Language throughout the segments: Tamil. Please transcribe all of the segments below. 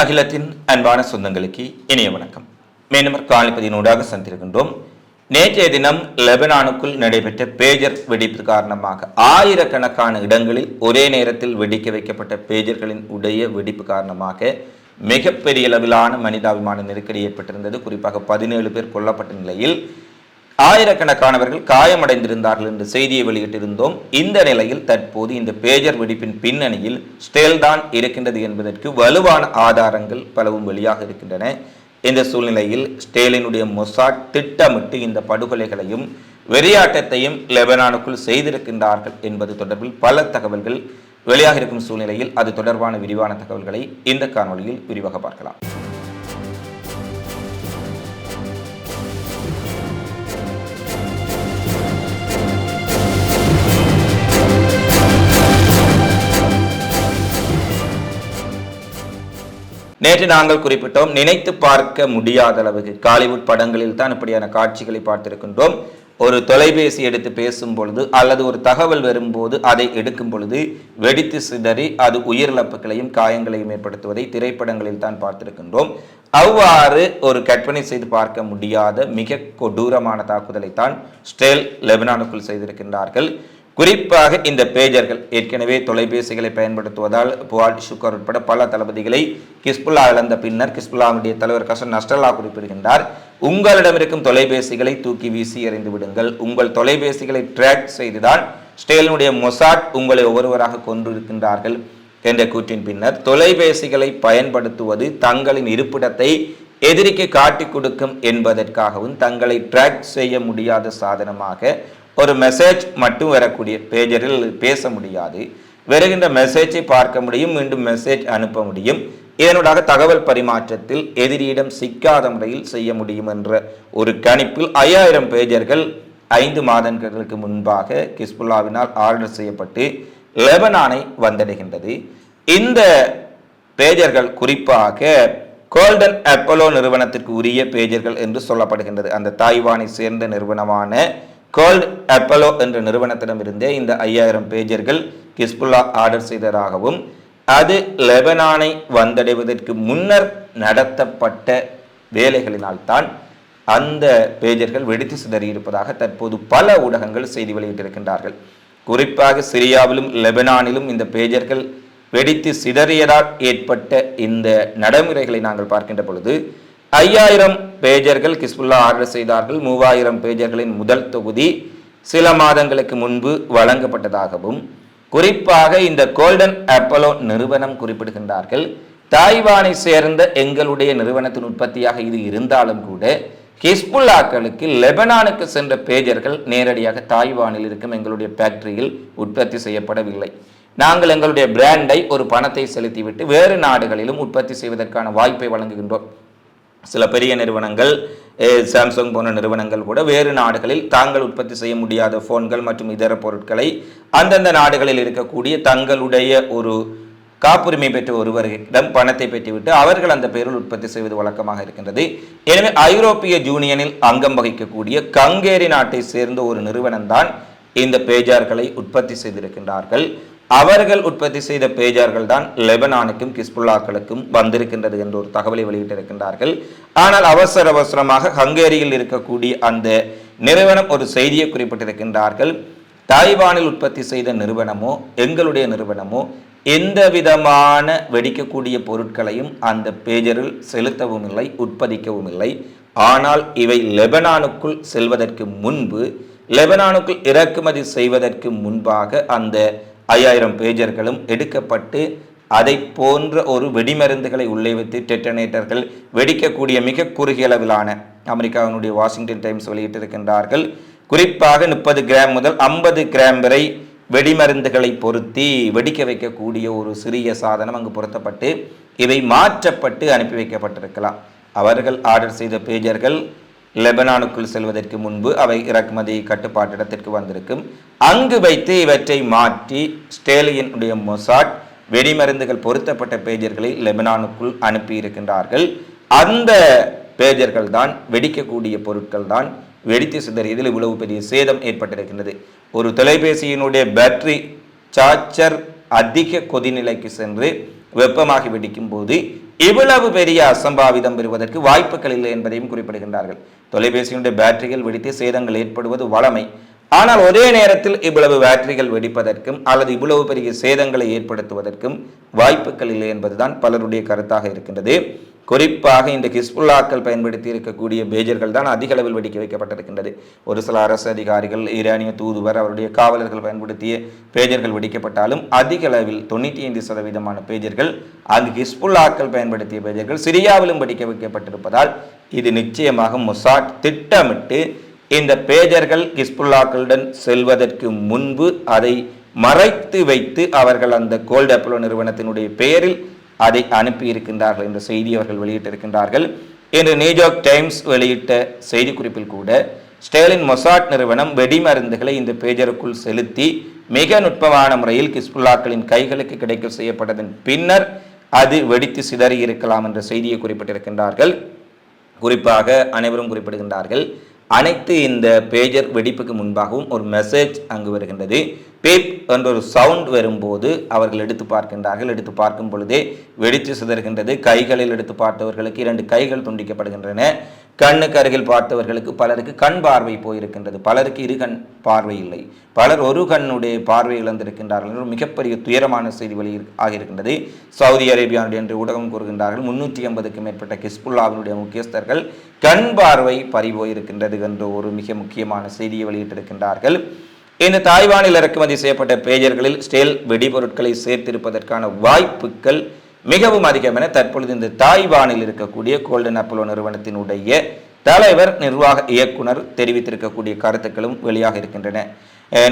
அகிலத்தின் அன்பான சொந்தங்களுக்கு இனிய வணக்கம். மீண்டும் காலிப்பதினூடாக சந்திருக்கின்றோம் நேற்றைய தினம் லெபனானுக்குள் நடைபெற்ற பேஜர் வெடிப்பு காரணமாக ஆயிரக்கணக்கான இடங்களில் ஒரே நேரத்தில் வெடிக்க வைக்கப்பட்ட பேஜர்களின் உடைய வெடிப்பு காரணமாக மிகப்பெரிய அளவிலான மனிதாபிமான நெருக்கடி ஏற்பட்டிருந்தது. குறிப்பாக பதினேழு பேர் கொல்லப்பட்ட நிலையில் ஆயிரக்கணக்கானவர்கள் காயமடைந்திருந்தார்கள் என்ற செய்தியை வெளியிட்டிருந்தோம். இந்த நிலையில் தற்போது இந்த பேஜர் வெடிப்பின் பின்னணியில் ஸ்டேல்தான் இருக்கின்றது என்பதற்கு வலுவான ஆதாரங்கள் பலவும் வெளியாக இருக்கின்றன. இந்த சூழ்நிலையில் ஸ்டேலினுடைய மொசாட் திட்டமிட்டு இந்த படுகொலைகளையும் வெறியாட்டத்தையும் லெபனானுக்குள் செய்திருக்கின்றார்கள் என்பது தொடர்பில் பல தகவல்கள் வெளியாக இருக்கும் சூழ்நிலையில் அது தொடர்பான விரிவான தகவல்களை இந்த காணொளியில் விரிவாக பார்க்கலாம். நேற்று நாங்கள் குறிப்பிட்டோம் நினைத்து பார்க்க முடியாத அளவுக்கு காலிவுட் படங்களில் தான் இப்படியான காட்சிகளை பார்த்திருக்கின்றோம். ஒரு தொலைபேசி எடுத்து பேசும் பொழுது அல்லது ஒரு தகவல் வரும்போது அதை எடுக்கும் பொழுது வெடித்து சிதறி அது உயிரிழப்புகளையும் காயங்களையும் ஏற்படுத்துவதை திரைப்படங்களில் தான் பார்த்திருக்கின்றோம். அவ்வாறு ஒரு கற்பனை செய்து பார்க்க முடியாத மிக கொடூரமான தாக்குதலை தான் ஸ்டேல் லெபனானுக்குள் செய்திருக்கின்றார்கள். குறிப்பாக இந்த பேஜர்கள் ஏற்கனவே தொலைபேசிகளை பயன்படுத்துவதால் புவால் சுக்கர் உட்பட பல தளபதிகளை கிஸ்புல்லா இழந்த பின்னர் கிஸ்புல்லாவுடைய தலைவர் கசன் நஸ்டல்லா குறிப்பிடுகின்றார். உங்களிடம் இருக்கும் தொலைபேசிகளை தூக்கி வீசி எறிந்து விடுங்கள். உங்கள் தொலைபேசிகளை ட்ராக் செய்துதான் ஸ்டேலினுடைய மொசாட் உங்களை ஒவ்வொருவராக கொன்றிருக்கின்றார்கள் என்ற கூற்றின் பின்னர் தொலைபேசிகளை பயன்படுத்துவது தங்களின் இருப்பிடத்தை எதிரிக்கு காட்டிக் கொடுக்கும் என்பதற்காகவும் தங்களை ட்ராக் செய்ய முடியாத சாதனமாக ஒரு மெசேஜ் மட்டும் வரக்கூடிய பேஜரில் பேச முடியாது. வருகின்ற மெசேஜை பார்க்க முடியும் மீண்டும் மெசேஜ் அனுப்ப முடியும். இதனூடாக தகவல் பரிமாற்றத்தில் எதிரியிடம் சிக்காத முறையில் செய்ய முடியும் என்ற ஒரு கணிப்பில் ஐயாயிரம் பேஜர்கள் ஐந்து மாதங்களுக்கு முன்பாக கிஸ்புல்லாவினால் ஆர்டர் செய்யப்பட்டு லெபனானை வந்தடைகின்றது. இந்த பேஜர்கள் குறிப்பாக கோல்டன் அப்போலோ நிறுவனத்திற்கு உரிய பேஜர்கள் என்று சொல்லப்படுகின்றது. அந்த தாய்வானை சேர்ந்த நிறுவனமான கோல்ட் அப்பலோ என்ற நிறுவனத்திடமிருந்தே இந்த ஐயாயிரம் பேஜர்கள் கிஸ்புல்லா ஆர்டர் செய்ததாகவும் அது லெபனானை வந்தடைவதற்கு முன்னர் நடத்தப்பட்ட வேலைகளினால்தான் அந்த பேஜர்கள் வெடித்து சிதறியிருப்பதாக தற்போது பல ஊடகங்கள் செய்தி வெளியிட்டிருக்கின்றார்கள். குறிப்பாக சிரியாவிலும் லெபனானிலும் இந்த பேஜர்கள் வெடித்து சிதறியதால் ஏற்பட்ட இந்த நடைமுறைகளை நாங்கள் பார்க்கின்ற பொழுது ஐயாயிரம் பேஜர்கள் கிஸ்புல்லா ஆர்டர் செய்தார்கள். மூவாயிரம் பேஜர்களின் முதல் தொகுதி சில மாதங்களுக்கு முன்பு வழங்கப்பட்டதாகவும் குறிப்பாக இந்த கோல்டன் அப்பலோ நிறுவனம் குறிப்பிடுகின்றார்கள். தாய்வானை சேர்ந்த எங்களுடைய நிறுவனத்தின் உற்பத்தியாக இது இருந்தாலும் கூட ஹிஸ்புல்லாக்களுக்கு லெபனானுக்கு சென்ற பேஜர்கள் நேரடியாக தாய்வானில் இருக்கும் எங்களுடைய ஃபேக்டரியில் உற்பத்தி செய்யப்படவில்லை. நாங்கள் எங்களுடைய பிராண்டை ஒரு பணத்தை செலுத்திவிட்டு வேறு நாடுகளிலும் உற்பத்தி செய்வதற்கான வாய்ப்பை வழங்குகின்றோம். சில பெரிய நிறுவனங்கள் சாம்சங் போன்ற நிறுவனங்கள் கூட வேறு நாடுகளில் தாங்கள் உற்பத்தி செய்ய முடியாத ஃபோன்கள் மற்றும் இதர பொருட்களை அந்தந்த நாடுகளில் இருக்கக்கூடிய தங்களுடைய ஒரு காப்புரிமை பெற்ற ஒருவரிடம் பணத்தை பெற்றுவிட்டு அவர்கள் அந்த பெயரில் உற்பத்தி செய்வது வழக்கமாக இருக்கின்றது. எனவே ஐரோப்பிய யூனியனில் அங்கம் வகிக்கக்கூடிய கங்கேரி நாட்டை சேர்ந்த ஒரு நிறுவனம்தான் இந்த பேஜார்களை உற்பத்தி செய்திருக்கின்றார்கள். அவர்கள் உற்பத்தி செய்த பேஜார்கள் தான் லெபனானுக்கும் கிஸ்புல்லாக்களுக்கும் வந்திருக்கின்றது என்ற ஒரு தகவலை வெளியிட்டிருக்கின்றார்கள். ஆனால் அவசர அவசரமாக ஹங்கேரியில் இருக்கக்கூடிய அந்த நிறுவனம் ஒரு செய்தியை குறிப்பிட்டிருக்கின்றார்கள். தாய்வானில் உற்பத்தி செய்த நிறுவனமோ எங்களுடைய நிறுவனமோ எந்த விதமான வெடிக்கக்கூடிய பொருட்களையும் அந்த பேஜரில் செலுத்தவும் இல்லை உற்பத்திக்கவும் இல்லை. ஆனால் இவை லெபனானுக்குள் செல்வதற்கு முன்பு லெபனானுக்குள் இறக்குமதி செய்வதற்கு முன்பாக அந்த ஐயாயிரம் பேஜர்களும் எடுக்கப்பட்டு அதை போன்ற ஒரு வெடிமருந்துகளை உள்ளே வைத்து டெட்டனேட்டர்கள் வெடிக்கக்கூடிய மிக குறுகிய அளவிலான அமெரிக்காவினுடைய வாஷிங்டன் டைம்ஸ் வெளியிட்டிருக்கின்றார்கள். குறிப்பாக முப்பது கிராம் முதல் ஐம்பது கிராம் வரை வெடிமருந்துகளை பொருத்தி வெடிக்க வைக்கக்கூடிய ஒரு சிறிய சாதனம் அங்கு பொருத்தப்பட்டு இவை மாற்றப்பட்டு அனுப்பி வைக்கப்பட்டிருக்கலாம். அவர்கள் ஆர்டர் செய்த பேஜர்கள் லெபனானுக்குள் செல்வதற்கு முன்பு அவை இறக்குமதி கட்டுப்பாட்டிடத்திற்கு வந்திருக்கும். அங்கு வைத்து இவற்றை மாற்றி ஸ்டேலியனுடைய மொசாட் வெடிமருந்துகள் பொருத்தப்பட்ட பேஜர்களை லெபனானுக்குள் அனுப்பியிருக்கின்றார்கள். அந்த பேஜர்கள் தான் வெடிக்கக்கூடிய பொருட்கள் தான் வெடித்து சிதறியதில் இவ்வளவு பெரிய சேதம் ஏற்பட்டிருக்கின்றது. ஒரு தொலைபேசியினுடைய பேட்டரி சார்ஜர் அதிக கொதிநிலைக்கு சென்று வெப்பமாகி வெடிக்கும் போது இவ்வளவு பெரிய அசம்பாவிதம் பெறுவதற்கு வாய்ப்புகள் இல்லை என்பதையும் குறிப்பிடுகின்றார்கள். தொலைபேசியினுடைய பேட்டரிகள் வெடித்து சேதங்கள் ஏற்படுவது வளமை. ஆனால் ஒரே நேரத்தில் இவ்வளவு பேட்டரிகள் வெடிப்பதற்கும் அல்லது இவ்வளவு பெரிய சேதங்களை ஏற்படுத்துவதற்கும் வாய்ப்புகள் இல்லை என்பதுதான் பலருடைய கருத்தாக இருக்கின்றது. குறிப்பாக இந்த ஹிஸ்புல்லாக்கள் பயன்படுத்தி இருக்கக்கூடிய பேஜர்கள் தான் அதிக அளவில் வெடிக்க வைக்கப்பட்டிருக்கின்றது. ஒரு சில அரசு அதிகாரிகள் ஈரானிய தூதுவர் அவருடைய காவலர்கள் பயன்படுத்திய பேஜர்கள் வெடிக்கப்பட்டாலும் அதிக அளவில் தொண்ணூற்றி ஐந்து சதவீதமான பேஜர்கள் அங்கு ஹிஸ்புல்லாக்கள் பயன்படுத்திய பேஜர்கள் சிரியாவிலும் வெடிக்க வைக்கப்பட்டிருப்பதால் இது நிச்சயமாக மொசாட் திட்டமிட்டு இந்த பேஜர்கள் ஹிஸ்புல்லாக்களுடன் செல்வதற்கு முன்பு அதை மறைத்து வைத்து அவர்கள் அந்த கோல்ட் அப்பலோ நிறுவனத்தினுடைய பெயரில் அதை அனுப்பியிருக்கின்றார்கள் என்ற செய்தி அவர்கள் வெளியிட்டிருக்கின்றார்கள். இன்று நியூயார்க் டைம்ஸ் வெளியிட்ட செய்திக்குறிப்பில் கூட ஸ்டேலின் மொசாட் நிறுவனம் வெடிமருந்துகளை இந்த பேஜருக்குள் செலுத்தி மிக நுட்பமான முறையில் கிஸ்புல்லாக்களின் கைகளுக்கு கிடைக்க செய்யப்பட்டதன் பின்னர் அது வெடித்து சிதறி இருக்கலாம் என்ற செய்தியை குறிப்பிட்டிருக்கின்றார்கள். குறிப்பாக அனைவரும் குறிப்பிடுகின்றார்கள் அனைத்து இந்த பேஜர் வெடிப்புக்கு முன்பாகவும் ஒரு மெசேஜ் அங்கு வருகின்றது. பேப் என்ற ஒரு சவுண்ட் வரும்போது அவர்கள் எடுத்து பார்க்கின்றார்கள். எடுத்து பார்க்கும் பொழுதே வெடித்து சிதறுகின்றது. கைகளில் எடுத்து பார்த்தவர்களுக்கு இரண்டு கைகள் துண்டிக்கப்படுகின்றன. கண்ணுக்கு அருகில் பார்த்தவர்களுக்கு பலருக்கு கண் பார்வை போயிருக்கின்றது. பலருக்கு இரு கண் பார்வை இல்லை. பலர் ஒரு கண்ணுடைய பார்வை இழந்திருக்கின்றார்கள் என்று மிகப்பெரிய துயரமான செய்தி வெளி ஆகியிருக்கின்றது. சவுதி அரேபியாவுடைய என்று ஊடகம் கூறுகின்றார்கள். முன்னூற்றி ஐம்பதுக்கும் மேற்பட்ட கிஸ்புல்லாவினுடைய முக்கியஸ்தர்கள் கண் பார்வை பறிபோயிருக்கின்றது என்ற ஒரு மிக முக்கியமான செய்தியை வெளியிட்டிருக்கின்றார்கள். இந்த தாய்வானில் இறக்குமதி செய்யப்பட்ட பேஜர்களில் ஸ்டேல் வெடிபொருட்களை சேர்த்திருப்பதற்கான வாய்ப்புகள் மிகவும் அதிகம் என தற்பொழுது இந்த தாய்வானில் இருக்கக்கூடிய கோல்டன் அப்பலோ நிறுவனத்தினுடைய தலைவர் நிர்வாக இயக்குனர் தெரிவித்திருக்கக்கூடிய கருத்துக்களும் வெளியாக இருக்கின்றன.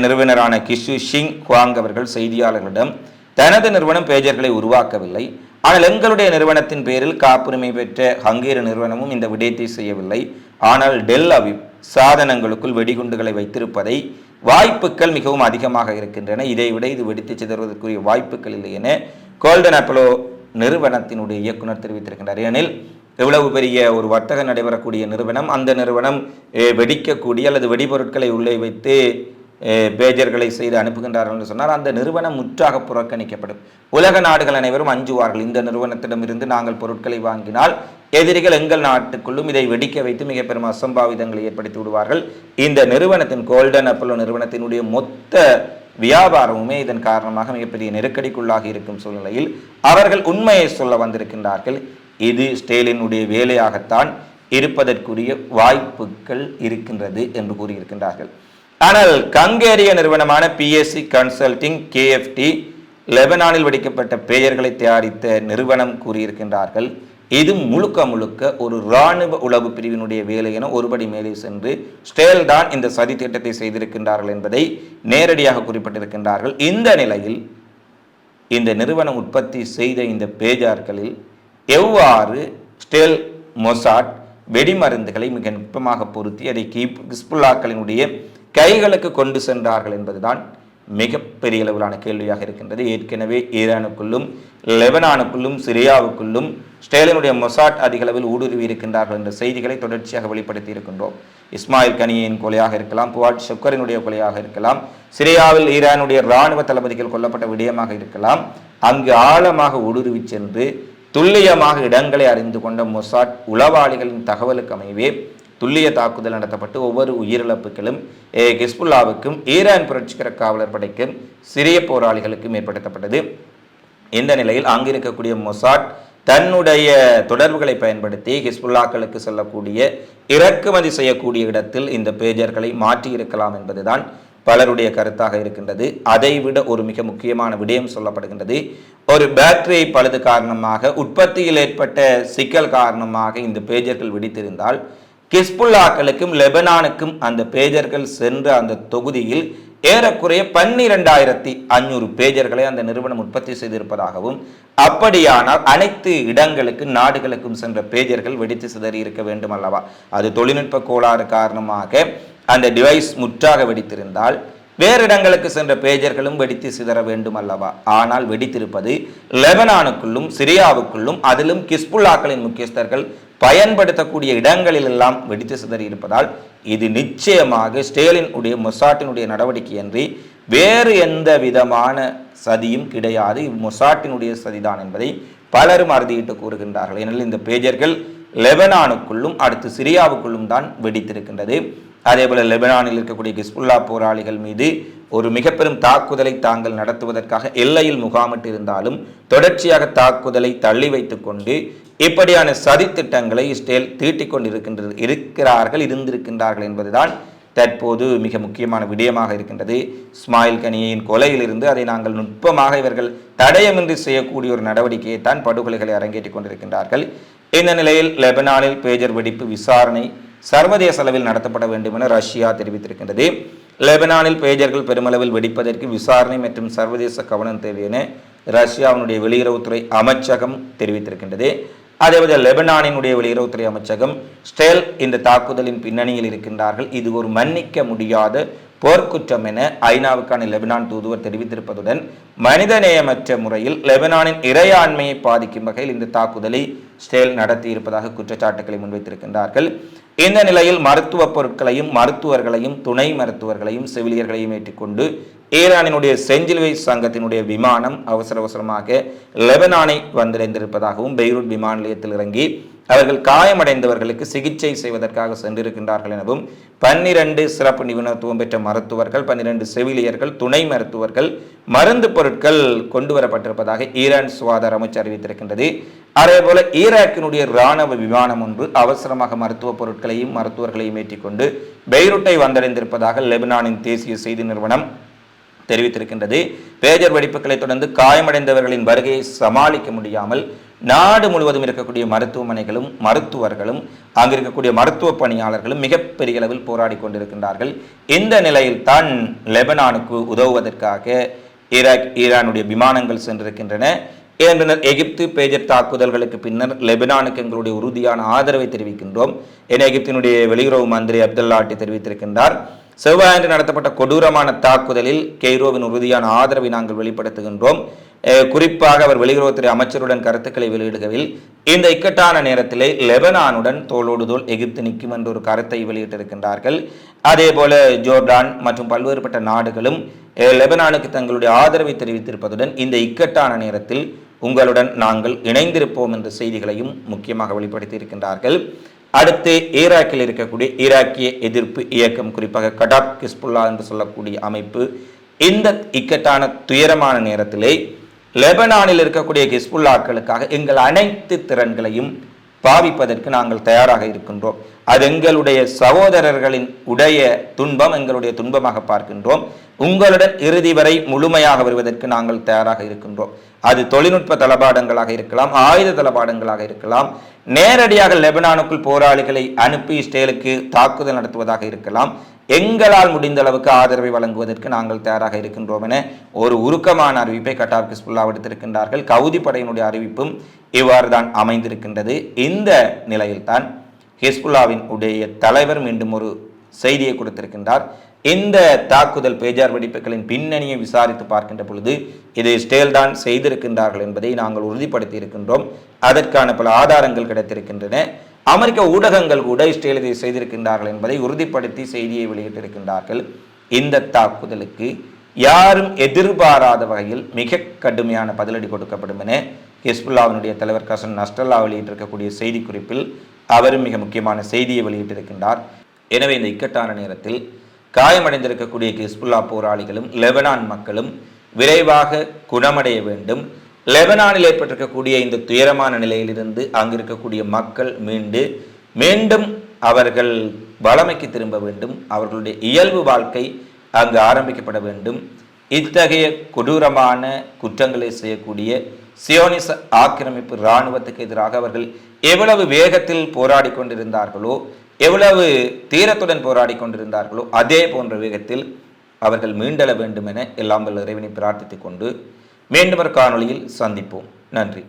நிறுவனரான கிஷு ஷிங் குவாங் அவர்கள் செய்தியாளர்களிடம் தனது நிறுவனம் பேஜர்களை உருவாக்கவில்லை. ஆனால் எங்களுடைய நிறுவனத்தின் பேரில் காப்புரிமை பெற்ற ஹங்கேரி நிறுவனமும் இந்த விடயத்தை செய்யவில்லை. ஆனால் டெல் அவிப் சாதனங்களுக்குள் வெடிகுண்டுகளை வைத்திருப்பதை வாய்ப்புகள் மிகவும் அதிகமாக இருக்கின்றன. இதைவிட இது வெடித்து சிதறுவதற்குரிய வாய்ப்புகள் இல்லை என கோல்டன் அப்பலோ நிறுவனத்தினுடைய இயக்குனர் தெரிவித்திருக்கின்றார். ஏனெனில் எவ்வளவு பெரிய ஒரு வர்த்தகம் நடைபெறக்கூடிய நிறுவனம் அந்த நிறுவனம் வெடிக்கக்கூடிய அல்லது வெடிபொருட்களை உள்ளே வைத்து பேஜர்களை செய்து அனுப்புகின்றார்கள் என்று சொன்னால் அந்த நிறுவனம் முற்றாக புறக்கணிக்கப்படும். உலக நாடுகள் அனைவரும் அஞ்சுவார்கள். இந்த நிறுவனத்திடமிருந்து நாங்கள் பொருட்களை வாங்கினால் எதிரிகள் எங்கள் நாட்டுக்குள்ளும் இதை வெடிக்க வைத்து மிக பெரும் அசம்பாவிதங்களை ஏற்படுத்தி விடுவார்கள். இந்த நிறுவனத்தின் கோல்டன் அப்பல்லோ நிறுவனத்தினுடைய மொத்த வியாபாரமுமே இதன் காரணமாக மிகப்பெரிய நெருக்கடிக்குள்ளாகி இருக்கும் சூழ்நிலையில் அவர்கள் உண்மையை சொல்ல வந்திருக்கின்றார்கள். இது ஸ்டேலினுடைய வேலையாகத்தான் இருப்பதற்குரிய வாய்ப்புகள் இருக்கின்றது என்று கூறியிருக்கின்றார்கள். ஆனால் கங்கேரிய நிறுவனமான பிஎஸ்சி கன்சல்டிங் கேஎஃப்டி லெபனானில் வெடிக்கப்பட்ட பெயர்களை தயாரித்த நிறுவனம் கூறியிருக்கின்றார்கள். இது முழுக்க முழுக்க ஒரு இராணுவ உளவு பிரிவினுடைய வேலை என ஒருபடி மேலே சென்று ஸ்டேல் தான் இந்த சதி திட்டத்தை செய்திருக்கின்றார்கள் என்பதை நேரடியாக குறிப்பிட்டிருக்கின்றார்கள். இந்த நிலையில் இந்த நிறுவனம் உற்பத்தி செய்த இந்த பேஜார்களில் எவ்வாறு ஸ்டேல் மொசாட் வெடிமருந்துகளை மிக நுட்பமாக பொருத்தி அதை கீப் கிஸ்புல்லாக்களினுடைய கைகளுக்கு கொண்டு சென்றார்கள் என்பதுதான் மிகப்பெரிய அளவிலான கேள்வியாக இருக்கின்றது. ஏற்கனவே ஈரானுக்குள்ளும் லெபனானுக்குள்ளும் சிரியாவுக்குள்ளும் ஸ்டேலினுடைய மொசாட் அதிக அளவில் ஊடுருவி இருக்கின்றார்கள் என்ற செய்திகளை தொடர்ச்சியாக வெளிப்படுத்தி இருக்கின்றோம். இஸ்மாயில் கனியின் கொலையாக இருக்கலாம் புவாட் ஷக்கரினுடைய கொலையாக இருக்கலாம் சிரியாவில் ஈரானுடைய இராணுவ தளபதிகள் கொல்லப்பட்ட விடயமாக இருக்கலாம். அங்கு ஆழமாக ஊடுருவி சென்று துல்லியமாக இடங்களை அறிந்து கொண்ட மொசாட் உளவாளிகளின் தகவலுக்கு அமைவே துல்லிய தாக்குதல் நடத்தப்பட்டு ஒவ்வொரு உயிரிழப்புகளும் ஹிஸ்புல்லாவுக்கும் ஈரான் புரட்சிகர காவலர் படைக்கும் சிறிய போராளிகளுக்கும் ஏற்படுத்தப்பட்டது. இந்த நிலையில் அங்கு இருக்கக்கூடிய மொசாட் தன்னுடைய தொடர்புகளை பயன்படுத்தி ஹிஸ்புல்லாக்களுக்கு செல்லக்கூடிய இறக்குமதி செய்யக்கூடிய இடத்தில் இந்த பேஜர்களை மாற்றி இருக்கலாம் என்பதுதான் பலருடைய கருத்தாக இருக்கின்றது. அதைவிட ஒரு மிக முக்கியமான விடயம் சொல்லப்படுகின்றது. ஒரு பேட்டரி பழுது காரணமாக உற்பத்தியில் ஏற்பட்ட சிக்கல் காரணமாக இந்த பேஜர்கள் வெடித்திருந்தால் கிஸ்புல்லாக்களுக்கும் லெபனானுக்கும் அந்த பேஜர்கள் சென்ற அந்த தொகுதியில் ஏறக்குறைய பன்னிரெண்டாயிரத்தி அஞ்சூறு பேஜர்களை அந்த நிறுவனம் உற்பத்தி செய்திருப்பதாகவும் அப்படியானால் அனைத்து இடங்களுக்கும் நாடுகளுக்கும் சென்ற பேஜர்கள் வெடித்து சிதறி இருக்க வேண்டும் அல்லவா? அது தொழில்நுட்ப கோளாறு காரணமாக அந்த டிவைஸ் முற்றாக வெடித்திருந்தால் வேறு இடங்களுக்கு சென்ற பேஜர்களும் வெடித்து சிதற வேண்டும் அல்லவா? ஆனால் வெடித்திருப்பது லெபனானுக்குள்ளும் சிரியாவுக்குள்ளும் அதிலும் கிஸ்புல்லாக்களின் முக்கியஸ்தர்கள் பயன்படுத்தக்கூடிய இடங்களிலெல்லாம் வெடித்து சிதறி இருப்பதால் இது நிச்சயமாக ஸ்டேலின் உடைய மொசாட்டினுடைய நடவடிக்கையின்றி வேறு எந்த விதமான சதியும் கிடையாது. இவ் மொசாட்டினுடைய சதிதான் என்பதை பலரும் அறுதியிட்டு கூறுகின்றார்கள். ஏனெனில் இந்த பேஜர்கள் லெபனானுக்குள்ளும் அடுத்து சிரியாவுக்குள்ளும் தான் வெடித்திருக்கின்றது. அதேபோல லெபனானில் இருக்கக்கூடிய கிஸ்புல்லா போராளிகள் மீது ஒரு மிக பெரும் தாக்குதலை தாங்கள் நடத்துவதற்காக எல்லையில் முகாமிட்டு இருந்தாலும் தொடர்ச்சியாக தாக்குதலை தள்ளி வைத்துக் கொண்டு இப்படியான சதித்திட்டங்களை இஸ்ரேல் தீட்டிக் கொண்டிருக்கின்றது இருக்கிறார்கள் இருந்திருக்கின்றார்கள் என்பதுதான் தற்போது மிக முக்கியமான விடயமாக இருக்கின்றது. இஸ்மாயில் கனியின் கொலையிலிருந்து அதை நாங்கள் நுட்பமாக இவர்கள் தடயமின்றி செய்யக்கூடிய ஒரு நடவடிக்கையை தான் படுகொலைகளை அரங்கேற்றிக் கொண்டிருக்கின்றார்கள். இந்த நிலையில் லெபனானில் பேஜர் வெடிப்பு விசாரணை சர்வதேச அளவில் நடத்தப்பட வேண்டும் என ரஷ்யா தெரிவித்திருக்கின்றது. லெபனானில் பேஜர்கள் பெருமளவில் வெடிப்பதற்கு விசாரணை மற்றும் சர்வதேச கவனம் தேவை என ரஷ்யாவினுடைய வெளியுறவுத்துறை அமைச்சகம் தெரிவித்திருக்கின்றது. அதேபோல லெபனானினுடைய வெளியுறவுத்துறை அமைச்சகம் ஸ்டேல் இந்த தாக்குதலின் பின்னணியில் இருக்கின்றார்கள். இது ஒரு மன்னிக்க முடியாத போர்க்குற்றம் என ஐநாவுக்கான லெபனான் தூதுவர் தெரிவித்திருப்பதுடன் மனிதநேயமற்ற முறையில் லெபனானின் இறையாண்மையை பாதிக்கும் வகையில் இந்த தாக்குதலை ஸ்டேல் நடத்தியிருப்பதாக குற்றச்சாட்டுகளை முன்வைத்திருக்கின்றார்கள். இந்த நிலையில் மருத்துவ பொருட்களையும் மருத்துவர்களையும் துணை மருத்துவர்களையும் செவிலியர்களையும் ஏற்றுக்கொண்டு ஈரானினுடைய செஞ்சிலுவை சங்கத்தினுடைய விமானம் அவசர அவசரமாக லெபனானை வந்திருந்திருப்பதாகவும் பெய்ரூட் விமான நிலையத்தில் இறங்கி அவர்கள் காயமடைந்தவர்களுக்கு சிகிச்சை செய்வதற்காக சென்றிருக்கின்றார்கள் எனவும் பன்னிரண்டு சிறப்பு நிபுணத்துவம் பெற்ற மருத்துவர்கள் பன்னிரண்டு செவிலியர்கள் துணை மருத்துவர்கள் மருந்து பொருட்கள் கொண்டு வரப்பட்டிருப்பதாக ஈரான் சுகாதார அமைச்சு அறிவித்திருக்கின்றது. அதேபோல ஈராக்கினுடைய இராணுவ விமானம் ஒன்று அவசரமாக மருத்துவ பொருட்களையும் மருத்துவர்களையும் ஏற்றிக்கொண்டு பெய்ரூட்டை வந்தடைந்திருப்பதாக லெபனானின் தேசிய செய்தி நிறுவனம் தெரிவித்திருக்கின்றது. பேஜர் வெடிப்புகளை தொடர்ந்து காயமடைந்தவர்களின் வருகையை சமாளிக்க முடியாமல் நாடு முழுவதும் இருக்கக்கூடிய மருத்துவமனைகளும் மருத்துவர்களும் அங்கு இருக்கக்கூடிய மருத்துவ பணியாளர்களும் மிகப்பெரிய அளவில் போராடி கொண்டிருக்கின்றார்கள். இந்த நிலையில் தான் லெபனானுக்கு உதவுவதற்காக ஈராக் ஈரானுடைய விமானங்கள் சென்றிருக்கின்றன. ஏனென்றால் எகிப்து பேஜர் தாக்குதல்களுக்கு பின்னர் லெபனானுக்கு எங்களுடைய உறுதியான ஆதரவை தெரிவிக்கின்றோம். என எகிப்தினுடைய வெளியுறவு மந்திரி அப்துல்லாட்டி தெரிவித்திருக்கின்றார். செவ்வாயன்று நடத்தப்பட்ட கொடூரமான தாக்குதலில் கெய்ரோவின் உறுதியான ஆதரவை நாங்கள் வெளிப்படுத்துகின்றோம். குறிப்பாக அவர் வெளியுறவுத்துறை அமைச்சருடன் கருத்துக்களை வெளியிடுகையில் இந்த இக்கட்டான நேரத்திலே லெபனானுடன் தோளோடு தோல் எகிப்து நிற்கும் என்ற ஒரு கருத்தை வெளியிட்டிருக்கின்றார்கள். அதே போல ஜோர்டான் மற்றும் பல்வேறுபட்ட நாடுகளும் லெபனானுக்கு தங்களுடைய ஆதரவை தெரிவித்திருப்பதுடன் இந்த இக்கட்டான நேரத்தில் உங்களுடன் நாங்கள் இணைந்திருப்போம் என்ற செய்திகளையும் முக்கியமாக வெளிப்படுத்தியிருக்கின்றார்கள். அடுத்து ஈராக்கில் இருக்கக்கூடிய ஈராக்கிய எதிர்ப்பு இயக்கம் குறிப்பாக கடாப் கிஸ்புல்லா என்று சொல்லக்கூடிய அமைப்பு இந்த இக்கட்டான துயரமான நேரத்திலே லெபனானில் இருக்கக்கூடிய கிஸ்புல்லாக்களுக்காக எங்கள் அனைத்து திறன்களையும் பாவிப்பதற்கு நாங்கள் தயாராக இருக்கின்றோம். அது எங்களுடைய சகோதரர்களின் உடைய துன்பம் எங்களுடைய துன்பமாக பார்க்கின்றோம். உங்களுடன் இறுதி வரை முழுமையாக வருவதற்கு நாங்கள் தயாராக இருக்கின்றோம். அது தொழில்நுட்ப தளபாடங்களாக இருக்கலாம் ஆயுத தளபாடங்களாக இருக்கலாம் நேரடியாக லெபனானுக்குள் போராளிகளை அனுப்பி இஸ்ரேலுக்கு தாக்குதல் நடத்துவதாக இருக்கலாம். எங்களால் முடிந்த அளவுக்கு ஆதரவை வழங்குவதற்கு நாங்கள் தயாராக இருக்கின்றோம் என ஒரு உருக்கமான அறிவிப்பை கட்டார் கிஸ்புல்லா விடுத்திருக்கின்றார்கள். கவுதி படையினுடைய அறிவிப்பும் இவ்வாறு தான் அமைந்திருக்கின்றது. இந்த நிலையில்தான் ஹிஸ்புல்லாவின் உடைய தலைவர் மீண்டும் ஒரு செய்தியை கொடுத்திருக்கின்றார். இந்த தாக்குதல் பேஜார் வெடிப்புகளின் பின்னணியை விசாரித்து பார்க்கின்ற பொழுது இதை ஸ்டேல்தான் செய்திருக்கின்றார்கள் என்பதை நாங்கள் உறுதிப்படுத்தி இருக்கின்றோம் அதற்கான பல ஆதாரங்கள் கிடைத்திருக்கின்றன. அமெரிக்க ஊடகங்கள் கூட இஸ்ரேல் இதை செய்திருக்கின்றார்கள் என்பதை உறுதிப்படுத்தி செய்தியை வெளியிட்டிருக்கின்றார்கள். இந்த தாக்குதலுக்கு யாரும் எதிர்பாராத வகையில் மிக கடுமையான பதிலடி கொடுக்கப்படும் என ஹிஸ்புல்லாவினுடைய தலைவர் கசன் நஸ்டல்லா வெளியிட்டிருக்கக்கூடிய செய்திக்குறிப்பில் அவரும் மிக முக்கியமான செய்தியை வெளியிட்டிருக்கின்றார். எனவே இந்த இக்கட்டான நேரத்தில் காயமடைந்திருக்கக்கூடிய ஹிஸ்புல்லா போராளிகளும் லெபனான் மக்களும் விரைவாக குணமடைய வேண்டும். லெபனானில் ஏற்பட்டிருக்கக்கூடிய இந்த துயரமான நிலையிலிருந்து அங்கு இருக்கக்கூடிய மக்கள் மீண்டு மீண்டும் அவர்கள் வளமைக்கு திரும்ப வேண்டும். அவர்களுடைய இயல்பு வாழ்க்கை அங்கு ஆரம்பிக்கப்பட வேண்டும். இத்தகைய கொடூரமான குற்றங்களை செய்யக்கூடிய சியோனிச ஆக்கிரமிப்பு இராணுவத்துக்கு எதிராக அவர்கள் எவ்வளவு வேகத்தில் போராடி கொண்டிருந்தார்களோ எவ்வளவு தீரத்துடன் போராடி கொண்டிருந்தார்களோ அதே போன்ற வேகத்தில் அவர்கள் மீண்டெழ வேண்டும் என எல்லாம் இறைவனை பிரார்த்தித்துக் கொண்டு மீண்டும் ஒரு காணொளியில் சந்திப்போம். நன்றி.